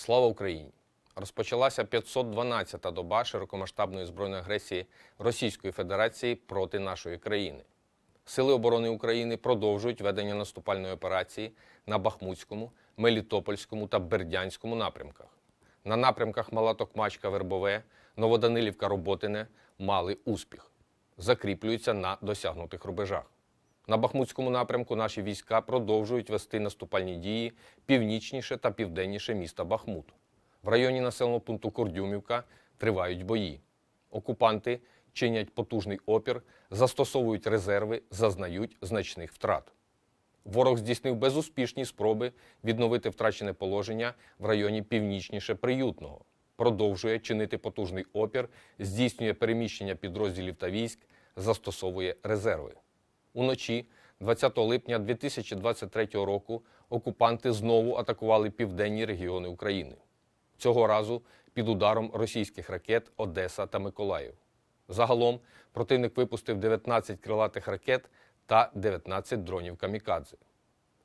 Слава Україні! Розпочалася 512-та доба широкомасштабної збройної агресії Російської Федерації проти нашої країни. Сили оборони України продовжують ведення наступальної операції на Бахмутському, Мелітопольському та Бердянському напрямках. На напрямках Малатокмачка, Вербове, Новоданилівка, Роботине мали успіх, закріплюються на досягнутих рубежах. На Бахмутському напрямку наші війська продовжують вести наступальні дії північніше та південніше міста Бахмут. В районі населеного пункту Курдюмівка тривають бої. Окупанти чинять потужний опір, застосовують резерви, зазнають значних втрат. Ворог здійснив безуспішні спроби відновити втрачене положення в районі північніше Приютного, продовжує чинити потужний опір, здійснює переміщення підрозділів та військ, застосовує резерви. Уночі, 20 липня 2023 року, окупанти знову атакували південні регіони України. Цього разу під ударом російських ракет Одеса та Миколаїв. Загалом противник випустив 19 крилатих ракет та 19 дронів камікадзе.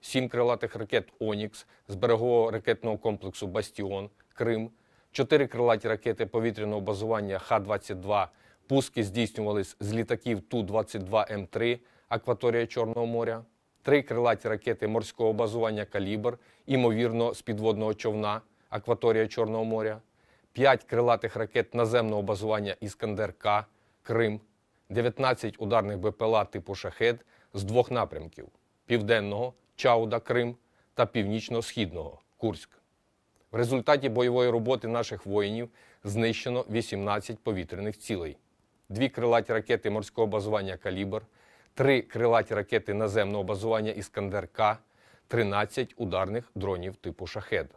Сім крилатих ракет Онікс з берегового ракетного комплексу Бастіон, Крим, чотири крилаті ракети повітряного базування Х-22. Пуски здійснювались з літаків Ту-22М3, акваторія Чорного моря, три крилаті ракети морського базування Калібр, імовірно, з підводного човна, акваторія Чорного моря, п'ять крилатих ракет наземного базування Іскандер-К, Крим, 19 ударних БПЛА типу Шахед з двох напрямків: південного Чауда, Крим та північно-східного Курськ. В результаті бойової роботи наших воїнів знищено 18 повітряних цілей, дві крилаті ракети морського базування Калібр, три крилаті ракети наземного базування Іскандер-К, 13 ударних дронів типу Шахед.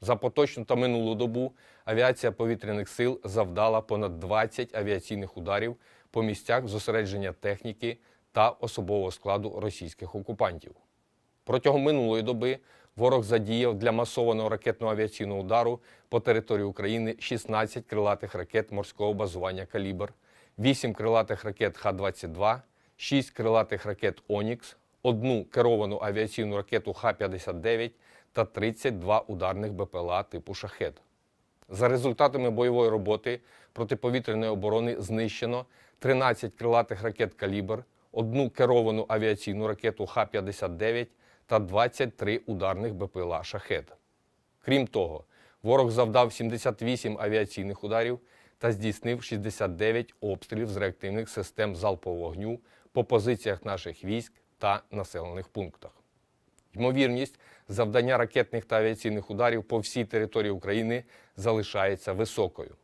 За поточну та минулу добу авіація повітряних сил завдала понад 20 авіаційних ударів по місцях зосередження техніки та особового складу російських окупантів. Протягом минулої доби ворог задіяв для масованого ракетного авіаційного удару по території України 16 крилатих ракет морського базування Калібр, 8 крилатих ракет Х-22, 6 крилатих ракет Онікс, одну керовану авіаційну ракету Х-59 та 32 ударних БПЛА типу Шахет. За результатами бойової роботи протиповітряної оборони знищено 13 крилатих ракет Калібр, одну керовану авіаційну ракету Х-59 та 23 ударних БПЛА Шахет. Крім того, ворог завдав 78 авіаційних ударів та здійснив 69 обстрілів з реактивних систем залпового вогню по позиціях наших військ та населених пунктах. Ймовірність завдання ракетних та авіаційних ударів по всій території України залишається високою.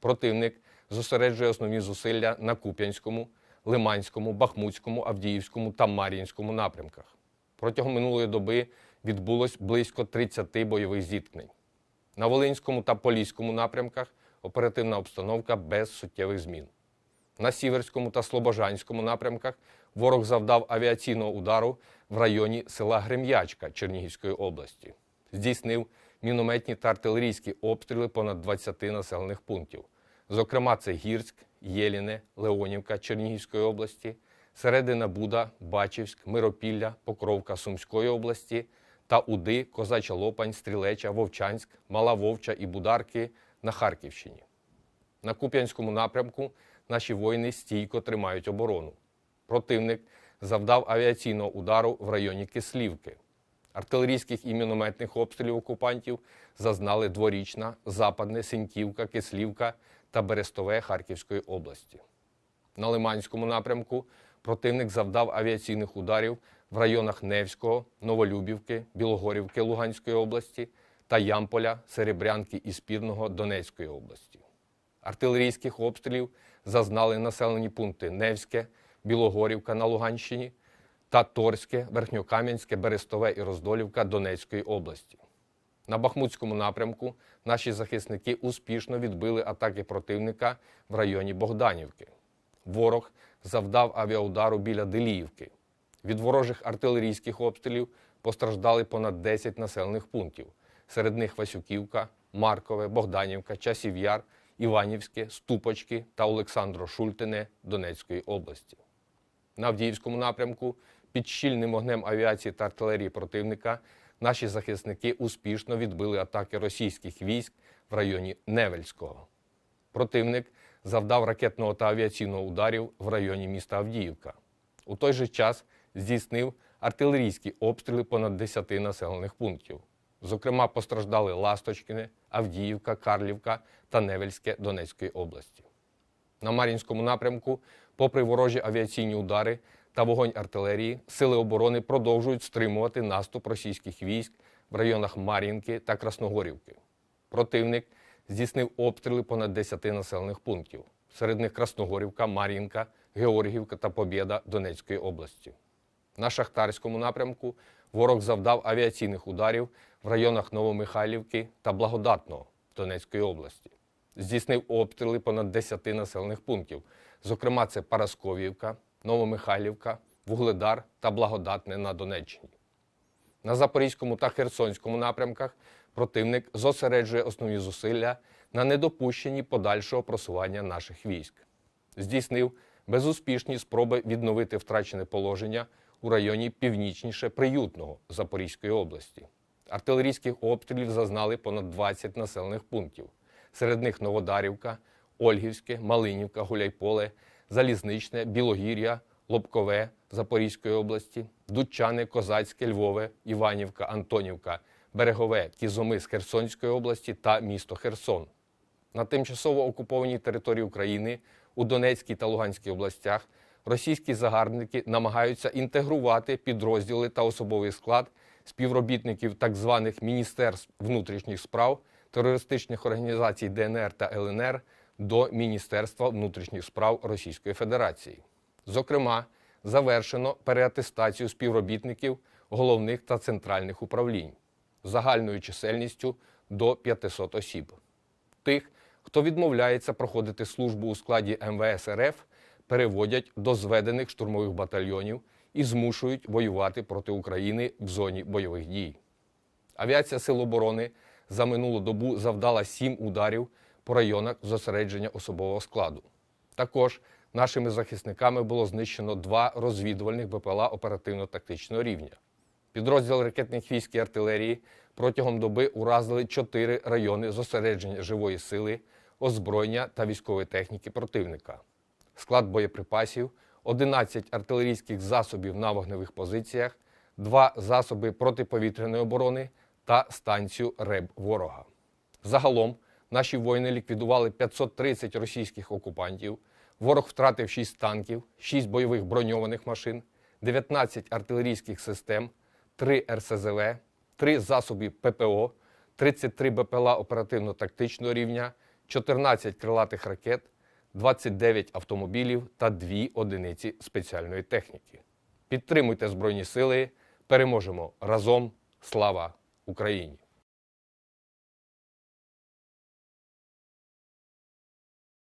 Противник зосереджує основні зусилля на Куп'янському, Лиманському, Бахмутському, Авдіївському та Мар'їнському напрямках. Протягом минулої доби відбулось близько 30 бойових зіткнень. На Волинському та Поліському напрямках оперативна обстановка без суттєвих змін. На Сіверському та Слобожанському напрямках ворог завдав авіаційного удару в районі села Грем'ячка Чернігівської області. Здійснив мінометні та артилерійські обстріли понад 20 населених пунктів. Зокрема, це Гірськ, Єліне, Леонівка Чернігівської області, Середина Буда, Бачівськ, Миропілля, Покровка Сумської області та Уди, Козача Лопань, Стрілеча, Вовчанськ, Мала Вовча і Бударки на Харківщині. На Куп'янському напрямку наші воїни стійко тримають оборону. Противник завдав авіаційного удару в районі Кислівки. Артилерійських і мінометних обстрілів окупантів зазнали дворічна, Западне, Синьківка, Кислівка та Берестове Харківської області. На Лиманському напрямку противник завдав авіаційних ударів в районах Невського, Новолюбівки, Білогорівки Луганської області та Ямполя, Серебрянки і Спірного Донецької області. Артилерійських обстрілів зазнали населені пункти Невське, Білогорівка на Луганщині та Торське, Верхньокам'янське, Берестове і Роздолівка Донецької області. На Бахмутському напрямку наші захисники успішно відбили атаки противника в районі Богданівки. Ворог завдав авіаудару біля Деліївки. Від ворожих артилерійських обстрілів постраждали понад 10 населених пунктів. Серед них Васюківка, Маркове, Богданівка, Часів Яр, Іванівське, Ступочки та Олександро Шультине Донецької області. На Авдіївському напрямку під щільним вогнем авіації та артилерії противника наші захисники успішно відбили атаки російських військ в районі Невельського. Противник завдав ракетного та авіаційного ударів в районі міста Авдіївка. У той же час здійснив артилерійські обстріли понад 10 населених пунктів. Зокрема, постраждали Ласточкине, Авдіївка, Карлівка та Невельське Донецької області. На Мар'їнському напрямку, попри ворожі авіаційні удари та вогонь артилерії, сили оборони продовжують стримувати наступ російських військ в районах Мар'їнки та Красногорівки. Противник здійснив обстріли понад 10 населених пунктів. Серед них Красногорівка, Мар'їнка, Георгіївка та Побєда Донецької області. На Шахтарському напрямку ворог завдав авіаційних ударів в районах Новомихайлівки та Благодатного Донецької області. Здійснив обстріли понад 10 населених пунктів. Зокрема, це Парасковівка, Новомихайлівка, Вугледар та Благодатне на Донеччині. На Запорізькому та Херсонському напрямках противник зосереджує основні зусилля на недопущенні подальшого просування наших військ. Здійснив безуспішні спроби відновити втрачене положення у районі північніше Приютного Запорізької області. Артилерійських обстрілів зазнали понад 20 населених пунктів. Серед них Новодарівка, Ольгівське, Малинівка, Гуляйполе, Залізничне, Білогір'я, Лобкове Запорізької області, Дудчани, Козацьке, Львове, Іванівка, Антонівка, Берегове, Кізоми з Херсонської області та місто Херсон. На тимчасово окупованій території України у Донецькій та Луганській областях російські загарбники намагаються інтегрувати підрозділи та особовий склад співробітників так званих міністерств внутрішніх справ терористичних організацій ДНР та ЛНР до Міністерства внутрішніх справ Російської Федерації. Зокрема, завершено переатестацію співробітників головних та центральних управлінь загальною чисельністю до 500 осіб. Тих, хто відмовляється проходити службу у складі МВС РФ, переводять до зведених штурмових батальйонів і змушують воювати проти України в зоні бойових дій. Авіація Сил оборони за минулу добу завдала сім ударів по районах зосередження особового складу. Також нашими захисниками було знищено два розвідувальних БПЛА оперативно-тактичного рівня. Підрозділ ракетних військ і артилерії протягом доби уразили чотири райони зосередження живої сили, озброєння та військової техніки противника, склад боєприпасів, 11 артилерійських засобів на вогневих позиціях, два засоби протиповітряної оборони та станцію РЕБ ворога. Загалом наші воїни ліквідували 530 російських окупантів. Ворог втратив 6 танків, 6 бойових броньованих машин, 19 артилерійських систем, 3 РСЗВ, 3 засоби ППО, 33 БПЛА оперативно-тактичного рівня, 14 крилатих ракет, 29 автомобілів та 2 одиниці спеціальної техніки. Підтримуйте Збройні Сили, переможемо разом. Слава Україні!